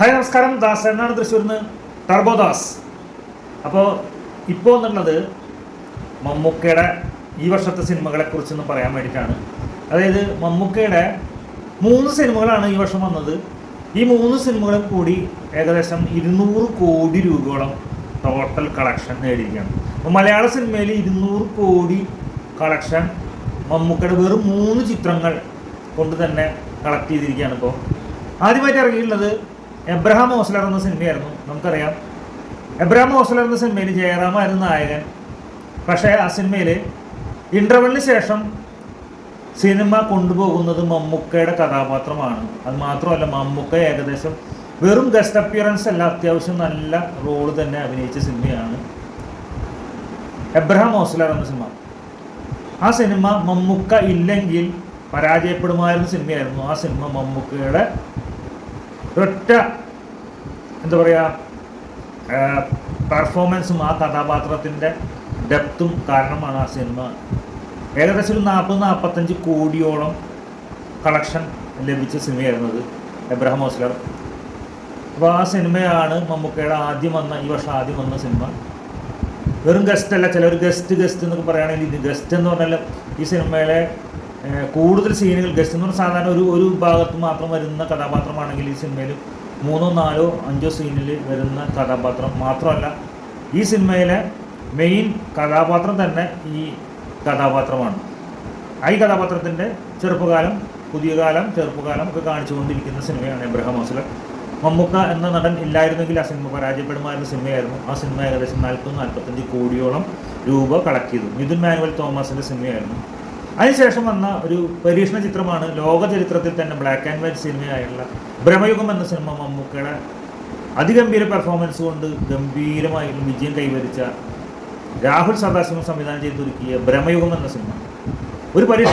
Hi നമസ്കാരം. ദാസ് എന്നാണ് തൃശ്ശൂരിൽ നിന്ന് ടർബോദാസ് അപ്പോൾ ഇപ്പോൾ എന്നുള്ളത് മമ്മൂക്കയുടെ ഈ വർഷത്തെ സിനിമകളെ കുറിച്ചൊന്ന് പറയാൻ വേണ്ടിയിട്ടാണ്. അതായത് മമ്മൂക്കയുടെ മൂന്ന് സിനിമകളാണ് ഈ വർഷം വന്നത്. ഈ മൂന്ന് സിനിമകളും കൂടി ഏകദേശം ഇരുന്നൂറ് കോടി രൂപയോളം ടോട്ടൽ കളക്ഷൻ നേടിയിരിക്കുകയാണ്. അപ്പോൾ മലയാള സിനിമയിൽ ഇരുന്നൂറ് കോടി കളക്ഷൻ മമ്മൂക്കയുടെ വെറും മൂന്ന് ചിത്രങ്ങൾ കൊണ്ട് തന്നെ കളക്ട് ചെയ്തിരിക്കുകയാണ് ഇപ്പോൾ ആദ്യമായിട്ട് ഇറങ്ങിയിട്ടുള്ളത് എബ്രഹാം ഓസ്ലർ എന്ന സിനിമയായിരുന്നു നമുക്കറിയാം. എബ്രഹാം ഓസ്ലർ എന്ന സിനിമയിൽ ജയറാമായിരുന്നു നായകൻ. പക്ഷേ ആ സിനിമയിൽ ഇന്റർവെല്ലിന് ശേഷം സിനിമ കൊണ്ടുപോകുന്നത് മമ്മൂക്കയുടെ കഥാപാത്രമാണ്. അത് മാത്രമല്ല മമ്മൂക്ക ഏകദേശം വെറും ഗസ്റ്റ് അപ്പിയറൻസ് അല്ല അത്യാവശ്യം നല്ല റോൾ തന്നെ അഭിനയിച്ച സിനിമയാണ് എബ്രഹാം ഓസ്ലർ എന്ന സിനിമ. ആ സിനിമ മമ്മൂക്ക ഇല്ലെങ്കിൽ പരാജയപ്പെടുമായിരുന്ന സിനിമയായിരുന്നു ആ സിനിമ മമ്മൂക്കയുടെ ഒറ്റ എന്താ പറയുക പെർഫോമൻസും ആ കഥാപാത്രത്തിന്റെ ഡെപ്തും കാരണമാണ് ആ സിനിമ ഏകദേശം ഒരു നാൽപ്പത് നാൽപ്പത്തഞ്ച് കോടിയോളം കളക്ഷൻ ലഭിച്ച സിനിമയായിരുന്നത് എബ്രഹാം ഓസ്ലർ അപ്പോൾ ആ സിനിമയാണ് മമ്മൂക്കയുടെ ആദ്യം വന്ന ഈ വർഷം ആദ്യം വന്ന സിനിമ വെറും ഗസ്റ്റ് അല്ല ചിലർ ഗസ്റ്റ് ഗസ്റ്റ് എന്നൊക്കെ പറയുകയാണെങ്കിൽ ഇത് ഗസ്റ്റ് എന്ന് പറഞ്ഞാൽ ഈ സിനിമയിലെ കൂടുതൽ സീനുകൾ ഗസ്റ്റ് എന്ന് പറഞ്ഞാൽ സാധാരണ ഒരു ഒരു ഭാഗത്ത് മാത്രം വരുന്ന കഥാപാത്രമാണെങ്കിൽ ഈ സിനിമയിൽ മൂന്നോ നാലോ അഞ്ചോ സീനിൽ വരുന്ന കഥാപാത്രം മാത്രമല്ല ഈ സിനിമയിലെ മെയിൻ കഥാപാത്രം തന്നെ ഈ കഥാപാത്രമാണ്. ആ ഈ കഥാപാത്രത്തിന്റെ ചെറുപ്പകാലം പുതിയ കാലം ചെറുപ്പകാലം ഒക്കെ കാണിച്ചുകൊണ്ടിരിക്കുന്ന സിനിമയാണ് എബ്രഹാം ഹോസ്ലർ മമ്മൂക്ക എന്ന നടൻ ഇല്ലായിരുന്നെങ്കിൽ ആ സിനിമ പരാജയപ്പെടുമായിരുന്ന സിനിമയായിരുന്നു. ആ സിനിമ ഏകദേശം നാൽപ്പത് നാൽപ്പത്തഞ്ച് കോടിയോളം രൂപ കളക്ട് ചെയ്തു. മിഥുൻ മാനുവൽ തോമസിന്റെ സിനിമയായിരുന്നു. അതിനുശേഷം വന്ന ഒരു പരീക്ഷണ ചിത്രമാണ് ലോക ചരിത്രത്തിൽ തന്നെ ബ്ലാക്ക് ആൻഡ് വൈറ്റ് സിനിമയായുള്ള ഭ്രമയുഗം എന്ന സിനിമ മമ്മൂക്കയുടെ അതിഗംഭീര പെർഫോമൻസ് കൊണ്ട് ഗംഭീരമായി വിജയം കൈവരിച്ച രാഹുൽ സദാശിവം സംവിധാനം ചെയ്തൊരുക്കിയ ഭ്രമയുഗം എന്ന സിനിമ ഒരു പരീക്ഷ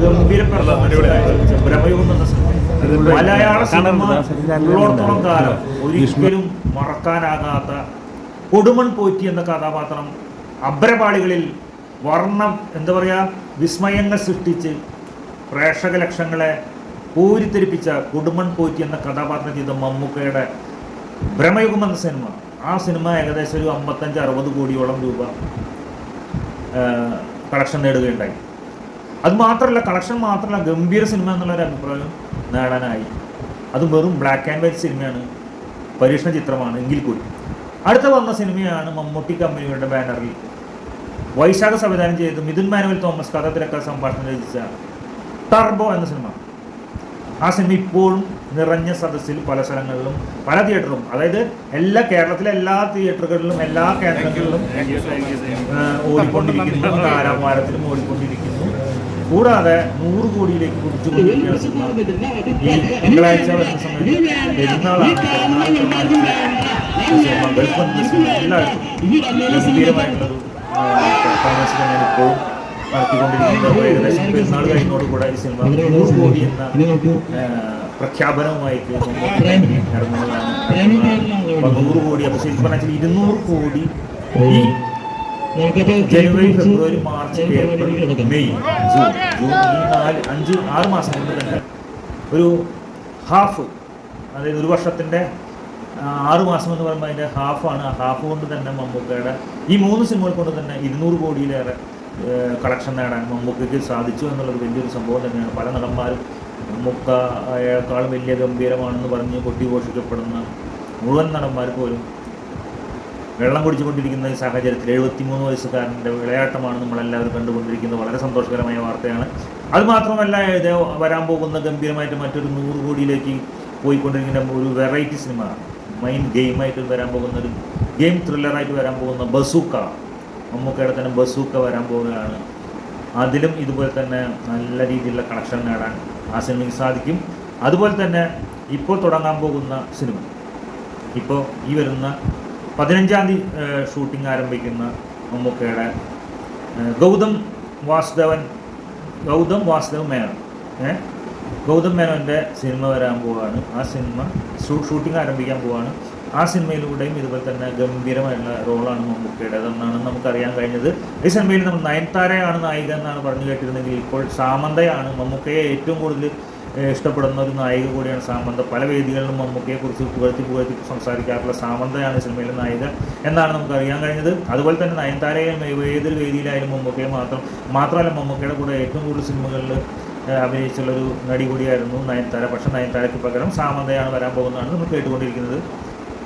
ഗംഭീര പെർഫോമൻസ് ഭ്രമയുഗം എന്ന സിനിമ മലയാള സിനിമ ഉള്ളോടത്തോളം കാലം ഒരിക്കലും മറക്കാനാകാത്ത കൊടുമൺ പോറ്റി എന്ന കഥാപാത്രം അഭ്രപാളികളിൽ വർണം എന്താ പറയുക വിസ്മയങ്ങൾ സൃഷ്ടിച്ച് പ്രേക്ഷക ലക്ഷങ്ങളെ പൂരിത്തെരിപ്പിച്ച കൊടുമൺ പോറ്റി എന്ന കഥാപാത്രം ചെയ്ത മമ്മൂക്കയുടെ ഭ്രമയുഗം എന്ന സിനിമ. ആ സിനിമ ഏകദേശം ഒരു അമ്പത്തഞ്ച് അറുപത് കോടിയോളം രൂപ കളക്ഷൻ നേടുകയുണ്ടായി. അത് മാത്രമല്ല കളക്ഷൻ മാത്രമല്ല ഗംഭീര സിനിമ എന്നുള്ളൊരു അഭിപ്രായം നേടാനായി. അതും വെറും ബ്ലാക്ക് ആൻഡ് വൈറ്റ് സിനിമയാണ് പരീക്ഷണ ചിത്രമാണ് എങ്കിൽ കൂടി. അടുത്ത വന്ന സിനിമയാണ് മമ്മൂട്ടി കമ്പനിയുടെ ബാനറിൽ വൈശാഖ സംവിധാനം ചെയ്ത് മിഥുൻ മാനുവൽ തോമസ് കഥ തിരക്കഥ സംഭാഷണം രചിച്ച ടർബോ എന്ന സിനിമ ആ സിനിമ ഇപ്പോഴും നിറഞ്ഞ സദസ്സിൽ പല സ്ഥലങ്ങളിലും പല തിയേറ്ററും അതായത് എല്ലാ കേരളത്തിലെ എല്ലാ തിയേറ്ററുകളിലും എല്ലാ കേന്ദ്രങ്ങളിലും ഓടിക്കൊണ്ടിരിക്കുന്നു താരാമാരത്തിലും ഓടിക്കൊണ്ടിരിക്കുന്നു. കൂടാതെ നൂറ് കോടിയിലേക്ക് ഈ തിങ്കളാഴ്ച വരുന്ന സമയത്ത് പെരുന്നാളാണ്. ഏകദേശം പെരുന്നാൾ കഴിഞ്ഞോടുകൂടെ ഈ സിനിമ നൂറ് കോടി എന്ന മമ്മൂട്ടി ഇറങ്ങുന്നതാണ് നൂറ് കോടി അപ്പൊ ശരിക്കും പറഞ്ഞാൽ ഇരുന്നൂറ് കോടി ഈ ജനുവരി ഫെബ്രുവരി March April May June June ഈ നാല് അഞ്ച് ആറ് മാസം കൊണ്ട് തന്നെ. ഒരു ഹാഫ് അതായത് ഒരു വർഷത്തിന്റെ ആറ് മാസം എന്ന് പറയുമ്പോൾ അതിന്റെ ഹാഫാണ്. ആ ഹാഫ് കൊണ്ട് തന്നെ മമ്മൂക്കയുടെ ഈ മൂന്ന് സിനിമകൾ കൊണ്ട് തന്നെ ഇരുന്നൂറ് കോടിയിലേറെ കളക്ഷൻ നേടാൻ മമ്മൂക്കയ്ക്ക് സാധിച്ചു എന്നുള്ളത് വലിയൊരു സംഭവം തന്നെയാണ്. പല നടന്മാരും മമ്മൂക്ക അയാൾക്കാളും വലിയ ഗംഭീരമാണെന്ന് പറഞ്ഞ് കൊട്ടി ഘോഷിക്കപ്പെടുന്ന മുഴുവൻ നടന്മാർ പോലും വെള്ളം കുടിച്ചുകൊണ്ടിരിക്കുന്ന ഈ സാഹചര്യത്തിൽ എഴുപത്തിമൂന്ന് വയസ്സുകാരന്റെ വിളയാട്ടമാണ് നമ്മളെല്ലാവരും കണ്ടുകൊണ്ടിരിക്കുന്നത്. വളരെ സന്തോഷകരമായ വാർത്തയാണ്. അതുമാത്രമല്ല ഇത് വരാൻ പോകുന്ന ഗംഭീരമായിട്ട് മറ്റൊരു നൂറ് കോടിയിലേക്ക് പോയിക്കൊണ്ടിരിക്കുന്ന ഒരു വെറൈറ്റി സിനിമ മൈൻഡ് ഗെയിമായിട്ട് വരാൻ പോകുന്ന ഒരു ഗെയിം ത്രില്ലറായിട്ട് വരാൻ പോകുന്ന ബസൂക്ക. മമ്മൂക്കയുടെ തന്നെ ബസൂക്ക വരാൻ പോവുകയാണ്. അതിലും ഇതുപോലെ തന്നെ നല്ല രീതിയിലുള്ള കണക്ഷൻ നേടാൻ ആ സിനിമയ്ക്ക് സാധിക്കും. അതുപോലെ തന്നെ ഇപ്പോൾ തുടങ്ങാൻ പോകുന്ന സിനിമ. ഇപ്പോൾ ഈ വരുന്ന പതിനഞ്ചാം തീയതി ഷൂട്ടിംഗ് ആരംഭിക്കുന്ന മമ്മൂക്കയുടെ ഗൗതം വാസുദേവൻ ഗൗതം വാസുദേവ് മേനോൻ. ഏ ഗൗതം മേനോന്റെ സിനിമ വരാൻ പോവാണ്. ആ സിനിമ ഷൂട്ടിംഗ് ആരംഭിക്കാൻ പോവാണ്. ആ സിനിമയിലൂടെയും ഇതുപോലെ തന്നെ ഗംഭീരമായിട്ടുള്ള റോളാണ് മമ്മൂക്കയുടേതെന്നാണ് നമുക്കറിയാൻ കഴിഞ്ഞത്. ഈ സിനിമയിൽ നമ്മൾ നയൻതാരയാണ് നായിക എന്നാണ് പറഞ്ഞു കേട്ടിരുന്നെങ്കിൽ ഇപ്പോൾ സാമന്തയാണ് മമ്മൂക്കയെ ഏറ്റവും കൂടുതൽ ഇഷ്ടപ്പെടുന്ന ഒരു നായിക കൂടിയാണ് സാമന്ത. പല വേദികളിലും മമ്മൂക്കയെ കുറിച്ച് പുകഴ്ത്തി പുകഴ്ത്തി സംസാരിക്കാറുള്ള സാമന്തയാണ് സിനിമയിലെ നായിക എന്നാണ് നമുക്ക് അറിയാൻ കഴിഞ്ഞത്. അതുപോലെ തന്നെ നയൻതാരയും ഏതൊരു വേദിയിലായാലും മമ്മൂക്കയെ മാത്രം മാത്രമല്ല മമ്മൂക്കയുടെ കൂടെ ഏറ്റവും കൂടുതൽ സിനിമകളിൽ അഭിനയിച്ചുള്ളൊരു നടി കൂടിയായിരുന്നു നയൻതാര. പക്ഷെ നയൻതാരയ്ക്ക് പകരം സാമന്തയാണ് വരാൻ പോകുന്നതാണ് നമ്മൾ കേട്ടുകൊണ്ടിരിക്കുന്നത്.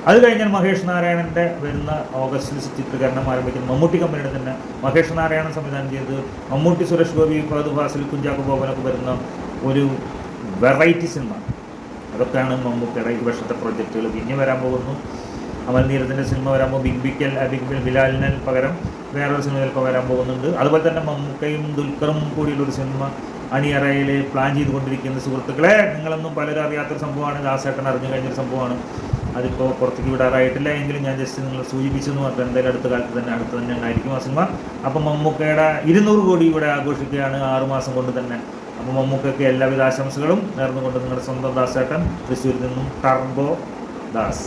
അത് കഴിഞ്ഞാൽ മഹേഷ് നാരായണന്റെ വരുന്ന ഓഗസ്റ്റിൽ ചിത്രീകരണം ആരംഭിക്കുന്ന. മമ്മൂട്ടി കമ്പനിയുടെ തന്നെ മഹേഷ് നാരായണൻ സംവിധാനം ചെയ്ത് മമ്മൂട്ടി സുരേഷ് ഗോപി ഫഹദ് ഫാസിൽ കുഞ്ചാക്കോ ബോബനൊക്കെ വരുന്ന ഒരു വെറൈറ്റി സിനിമ. അതൊക്കെയാണ് മമ്മൂക്കയുടെ ഈ വർഷത്തെ പ്രൊജക്റ്റുകൾ പിന്നെ വരാൻ പോകുന്നു അമൽ നീരത്തിന്റെ സിനിമ വരാൻ പോകും ബിഗ് ബിക്കൽ ബിഗ് ബിൽ ബിലാലിന് പകരം വേറൊരു സിനിമ ചിലപ്പോൾ വരാൻ പോകുന്നുണ്ട്. അതുപോലെ തന്നെ മമ്മൂക്കയും ദുൽഖറും കൂടിയുള്ളൊരു സിനിമ അണിയറയിൽ പ്ലാൻ ചെയ്തുകൊണ്ടിരിക്കുന്ന സുഹൃത്തുക്കളെ നിങ്ങളൊന്നും പലരും അറിയാത്തൊരു സംഭവമാണ്. ദാസേട്ടൻ അറിഞ്ഞു കഴിഞ്ഞൊരു സംഭവമാണ്. അതിപ്പോൾ പുറത്തേക്ക് വിടാറായിട്ടില്ല. എങ്കിലും ഞാൻ ജസ്റ്റ് നിങ്ങൾ സൂചിപ്പിച്ചെന്ന് മാത്രം എന്തായാലും അടുത്ത കാലത്ത് തന്നെ അടുത്ത് തന്നെ ഉണ്ടായിരിക്കും ആ സിനിമ. അപ്പം മമ്മൂക്കയുടെ ഇരുന്നൂറ് കോടി ഇവിടെ ആഘോഷിക്കുകയാണ് ആറുമാസം കൊണ്ട് തന്നെ. അപ്പം മമ്മൂക്കൊക്കെ എല്ലാവിധ ആശംസകളും നേർന്നുകൊണ്ട് നിങ്ങളുടെ സ്വന്തം ദാസേട്ടൻ തൃശ്ശൂരിൽ നിന്നും ടർബോ ദാസ്.